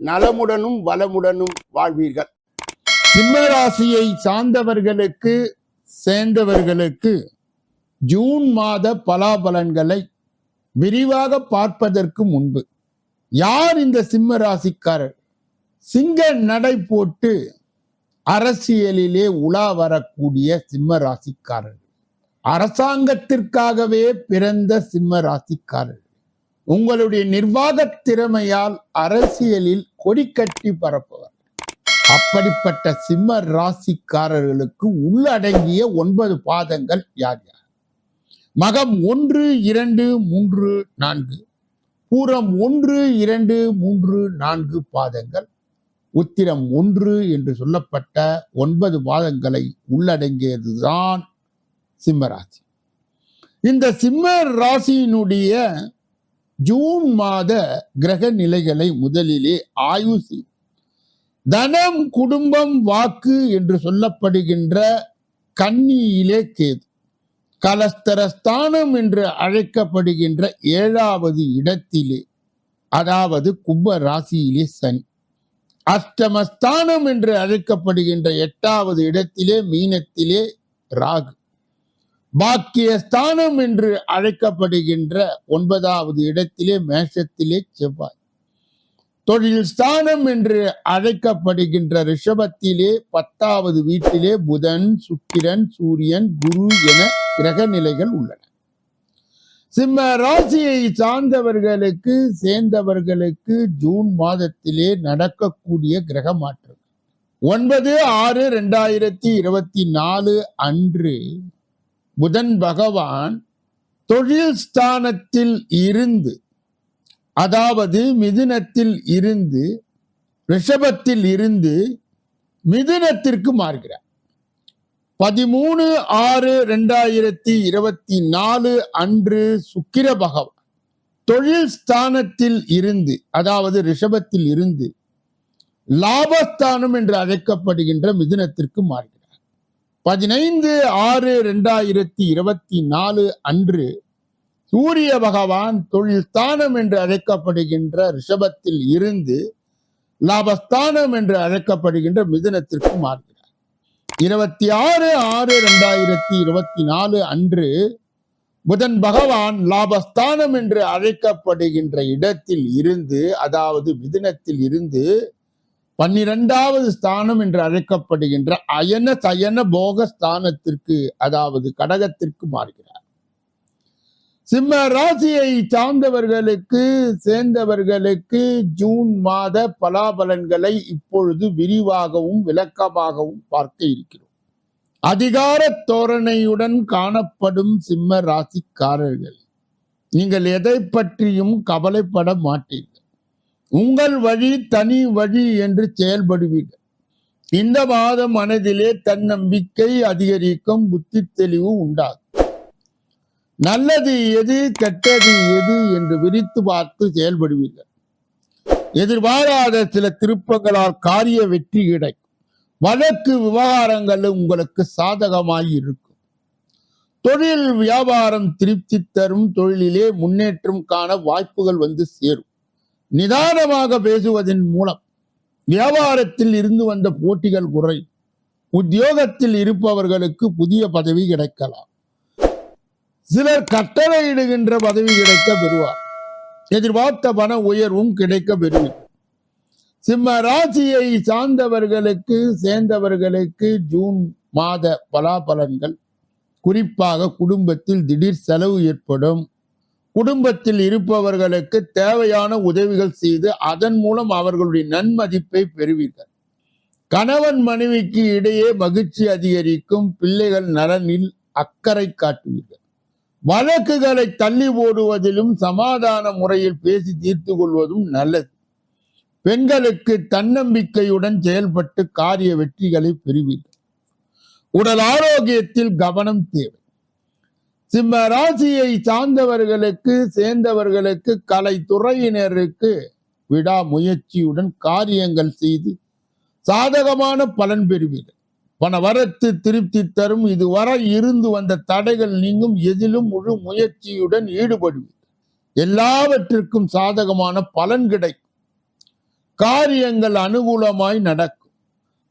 நலமுடனும் வளமுடனும் வாழ்வீர்கள். சிம்மராசியை சார்ந்தவர்களுக்கு சேர்ந்தவர்களுக்கு ஜூன் மாத பலாபலன்களை விரிவாக பார்ப்பதற்கு முன்பு யார் இந்த சிம்ம ராசிக்காரர்? சிங்க நடை போட்டு அரசியலிலே உலா வரக்கூடிய சிம்ம ராசிக்காரர். அரசாங்கத்திற்காகவே பிறந்த சிம்ம ராசிக்காரர். உங்களுடைய நிர்வாக திறமையால் அரசியலில் கொடி கட்டி பரப்பவர். அப்படிப்பட்ட சிம்ம ராசிக்காரர்களுக்கு உள்ளடங்கிய ஒன்பது பாதங்கள் யார் யார்? மகம் ஒன்று இரண்டு மூன்று நான்கு. பூரம் ஒன்று இரண்டு மூன்று நான்கு பாதங்கள். உத்திரம் ஒன்று என்று சொல்லப்பட்ட ஒன்பது பாதங்களை உள்ளடங்கியதுதான் சிம்ம ராசி. இந்த சிம்ம ராசியினுடைய ஜூன் மாத கிரக நிலைகளை முதலிலே ஆய்வு செய் தனம் குடும்பம் வாக்கு என்று சொல்லப்படுகின்ற கன்னியிலே கேது. கலஸ்தரஸ்தானம் என்று அழைக்கப்படுகின்ற ஏழாவது இடத்திலே அதாவது கும்ப ராசியிலே சனி. அஷ்டமஸ்தானம் என்று அழைக்கப்படுகின்ற எட்டாவது இடத்திலே மீனத்திலே ராகு. பாக்கியஸ்தானம் என்று அழைக்கப்படுகின்ற ஒன்பதாவது இடத்திலே மேஷத்திலே செவ்வாய். தொழில் ஸ்தானம் என்று அழைக்கப்படுகின்ற ரிஷபத்திலே பத்தாவது வீட்டிலே புதன் சுக்கிரன் சூரியன் குரு என கிரக நிலைகள் உள்ளன. சிம்ம ராசியை சார்ந்தவர்களுக்கு சேர்ந்தவர்களுக்கு ஜூன் மாதத்திலே நடக்கக்கூடிய கிரக மாற்றம் ஒன்பது ஆறு ரெண்டாயிரத்தி இருபத்தி நாலு அன்று புதன் பகவான் தொழில் ஸ்தானத்தில் இருந்து அதாவது மிதுனத்தில் இருந்து ரிஷபத்தில் இருந்து மிதுனத்திற்கு மாறுகிறார். பதிமூணு ஆறு ரெண்டாயிரத்தி இருபத்தி நாலு அன்று சுக்கிர பகவான் தொழில் ஸ்தானத்தில் இருந்து அதாவது ரிஷபத்தில் இருந்து லாபஸ்தானம் என்று அழைக்கப்படுகின்ற மிதுனத்திற்கு மாறுகிறார். பதினைந்து ஆறு ரெண்டாயிரத்தி இருபத்தி நாலு அன்று சூரிய பகவான் தொழில் ஸ்தானம் என்று அழைக்கப்படுகின்ற ரிஷபத்தில் இருந்து லாபஸ்தானம் என்று அழைக்கப்படுகின்ற மிதனத்திற்கு மாறுகிறார். இருபத்தி ஆறு ஆறு ரெண்டாயிரத்தி இருபத்தி நாலு அன்று புதன் பகவான் லாபஸ்தானம் என்று அழைக்கப்படுகின்ற இடத்தில் இருந்து அதாவது மிதுனத்தில் இருந்து பன்னிரெண்டாவது ஸ்தானம் என்று அழைக்கப்படுகின்ற அயன சயன போக ஸ்தானத்திற்கு அதாவது கடகத்திற்கு மாறுகிறார். சிம்ம ராசியை சார்ந்தவர்களுக்கு சேர்ந்தவர்களுக்கு ஜூன் மாத பலாபலன்களை இப்பொழுது விரிவாகவும் விளக்கமாகவும் பார்க்க இருக்கிறோம். அதிகார தோரணையுடன் காணப்படும் சிம்ம ராசிக்காரர்கள் நீங்கள் எதை பற்றியும் கவலைப்பட மாட்டீர்கள். உங்கள் வழி தனி வழி என்று செயல்படுவீர்கள். இந்த மாதம் மனதிலே தன்னம்பிக்கை அதிகரிக்கும் புத்தி தெளிவு உண்டாகும். நல்லது எது கெட்டது எது என்று விரித்து பார்த்து செயல்படுவீர்கள். எதிர்பாராத சில திருப்பங்களால் காரிய வெற்றி கிடைக்கும். வழக்கு விவகாரங்கள் உங்களுக்கு சாதகமாய் இருக்கும். தொழில் வியாபாரம் திருப்தி தரும் தொழிலிலே முன்னேற்றம் காண வாய்ப்புகள் வந்து சேரும். நிதானமாக பேசுவதன் மூலம் வியாபாரத்தில் இருந்து வந்த போட்டிகள் குறை. உத்தியோகத்தில் இருப்பவர்களுக்கு புதிய பதவி கிடைக்கலாம். சிலர் கட்டளையிடுகின்ற பதவி கிடைக்க பெறுவார். எதிர்பார்த்த பண உயர்வும் கிடைக்க பெறுவார். சிம்ம ராசியை சார்ந்தவர்களுக்கு சேர்ந்தவர்களுக்கு ஜூன் மாத பலாபலன்கள். குறிப்பாக குடும்பத்தில் திடீர் செலவு ஏற்படும். குடும்பத்தில் இருப்பவர்களுக்கு தேவையான உதவிகள் செய்து அதன் மூலம் அவர்களுடைய நன்மதிப்பை பெறுவீர்கள். கணவன் மனைவிக்கு இடையே மகிழ்ச்சி அதிகரிக்கும் பிள்ளைகள் நலனில் அக்கறை காட்டுவீர்கள். வழக்குகளை தள்ளி போடுவதிலும் சமாதான முறையில் பேசி தீர்த்து கொள்வதும் நல்லது. பெண்களுக்கு தன்னம்பிக்கையுடன் செயல்பட்டு காரிய வெற்றிகளை பெறுவீர்கள். உடல் ஆரோக்கியத்தில் கவனம் தேவை. சிம்ம ராசியை சார்ந்தவர்களுக்கு சேர்ந்தவர்களுக்கு கலைத்துறையினருக்கு விடாமுயற்சியுடன் காரியங்கள் செய்து சாதகமான பலன் பெறுவீர்கள். பண வரத்து திருப்தி தரும். இதுவரை இருந்து வந்த தடைகள் நீங்கும். எதிலும் முழு முயற்சியுடன் ஈடுபடுவீர்கள். எல்லாவற்றிற்கும் சாதகமான பலன் கிடைக்கும். காரியங்கள் அனுகூலமாய் நடக்கும்.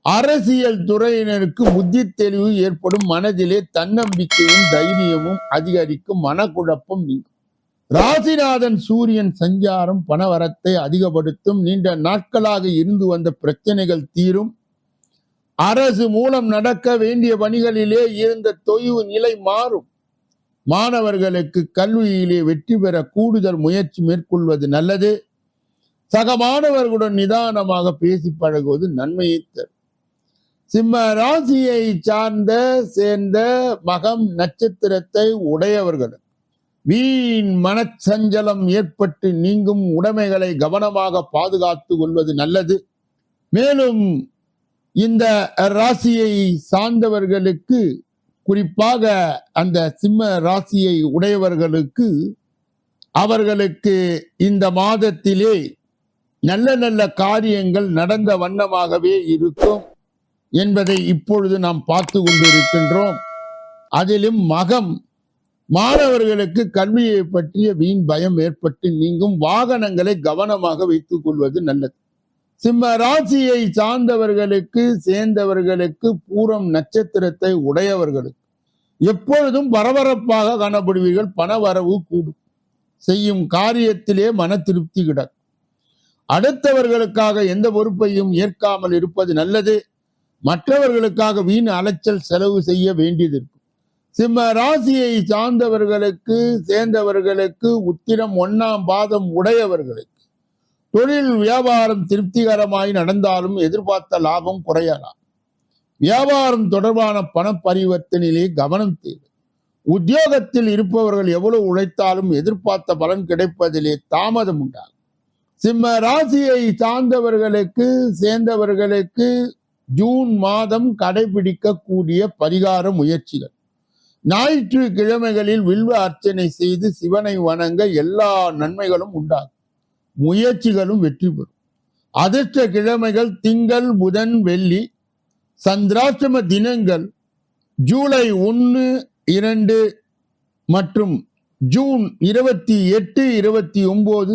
அரசியல் துறையினருக்கு புத்தி தெளிவு ஏற்படும் மனதிலே தன்னம்பிக்கையும் தைரியமும் அதிகரிக்கும் மனக்குழப்பம் நீங்கும். ராசிநாதன் சூரியன் சஞ்சாரம் பணவரத்தை அதிகப்படுத்தும் நீண்ட நாட்களாக இருந்து வந்த பிரச்சனைகள் தீரும். அரசு மூலம் நடக்க வேண்டிய பணிகளிலே இருந்த தொய்வு நிலை மாறும். மாணவர்களுக்கு கல்வியிலே வெற்றி பெற கூடுதல் முயற்சி மேற்கொள்வது நல்லது. சக மாணவர்களுடன் நிதானமாக பேசி பழகுவது நன்மையை தரும். சிம்ம ராசியை சார்ந்த சேர்ந்த மகம் நட்சத்திரத்தை உடையவர்கள். வீண் மனச்சஞ்சலம் ஏற்பட்டு நீங்கும் உடைமைகளை கவனமாக பாதுகாத்து கொள்வது நல்லது. மேலும் இந்த ராசியை சார்ந்தவர்களுக்கு குறிப்பாக அந்த சிம்ம ராசியை உடையவர்களுக்கு அவர்களுக்கு இந்த மாதத்திலே நல்ல நல்ல காரியங்கள் நடந்த வண்ணமாகவே இருக்கும். என்பதை இப்பொழுது நாம் பார்த்து கொண்டிருக்கின்றோம். அதிலும் மகம் மாணவர்களுக்கு கல்வியை பற்றிய வீண் பயம் ஏற்பட்டு நீங்கும் வாகனங்களை கவனமாக வைத்துக் கொள்வது நல்லது. சிம்ம ராசியை சார்ந்தவர்களுக்கு சேர்ந்தவர்களுக்கு பூரம் நட்சத்திரத்தை உடையவர்களுக்கு எப்பொழுதும் பரபரப்பாக காணப்படுவீர்கள். பணவரவு கூடும். செய்யும் காரியத்திலே மன திருப்தி கிடக்கும். அடுத்தவர்களுக்காக எந்த பொறுப்பையும் ஏற்காமல் இருப்பது நல்லது. மற்றவர்களுக்காக வீண் அலைச்சல் செலவு செய்ய வேண்டியது இருக்கும் சிம்ம ராசியை சார்ந்தவர்களுக்கு சேர்ந்தவர்களுக்கு உத்திரம் ஒன்னாம் பாதம் உடையவர்களுக்கு. தொழில் வியாபாரம் திருப்திகரமாய் நடந்தாலும் எதிர்பார்த்த லாபம் குறையலாம். வியாபாரம் தொடர்பான பண பரிவர்த்தனையிலே கவனம் தேவை. உத்தியோகத்தில் இருப்பவர்கள் எவ்வளவு உழைத்தாலும் எதிர்பார்த்த பலன் கிடைப்பதிலே தாமதம் உண்டாகும். சிம்ம ராசியை சார்ந்தவர்களுக்கு சேர்ந்தவர்களுக்கு ஜூன் மாதம் கடைபிடிக்கக்கூடிய பரிகார முயற்சிகள். ஞாயிற்றுக்கிழமைகளில் வில்வ அர்ச்சனை செய்து சிவனை வணங்க எல்லா நன்மைகளும் உண்டாகும். முயற்சிகளும் வெற்றி பெறும். அதிர்ஷ்ட கிழமைகள் திங்கள் புதன் வெள்ளி சந்திராஷ்டம தினங்கள் ஜூலை ஒன்று இரண்டு மற்றும் ஜூன் இருபத்தி எட்டு இருபத்தி ஒன்பது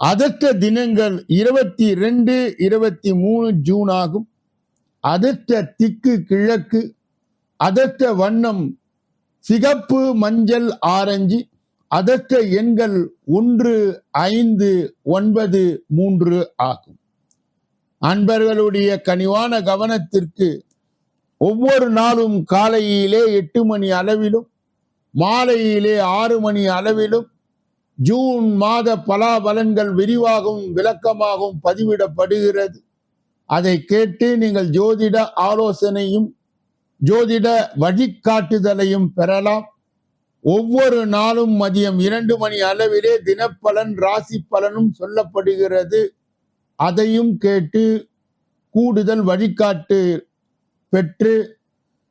அதற்ற தினங்கள் இருபத்தி ரெண்டு இருபத்தி மூணு ஜூன் ஆகும். அதற்ற திக்கு கிழக்கு அதற்ற வண்ணம் சிகப்பு மஞ்சள் ஆரஞ்சு அதற்ற எண்கள் ஒன்று ஐந்து ஒன்பது மூன்று ஆகும். அன்பர்களுடைய கனிவான கவனத்திற்கு ஒவ்வொரு நாளும் காலையிலே எட்டு மணி அளவிலும் மாலையிலே ஆறு மணி அளவிலும் ஜூன் மாத பலாபலன்கள் விரிவாகவும் விளக்கமாகவும் பதிவிடப்படுகிறது. அதை கேட்டு நீங்கள் ஜோதிட ஆலோசனையும் ஜோதிட வழிகாட்டுதலையும் பெறலாம். ஒவ்வொரு நாளும் மதியம் இரண்டு மணி அளவிலே தினப்பலன் ராசி பலனும் சொல்லப்படுகிறது. அதையும் கேட்டு கூடுதல் வழிகாட்டு பெற்று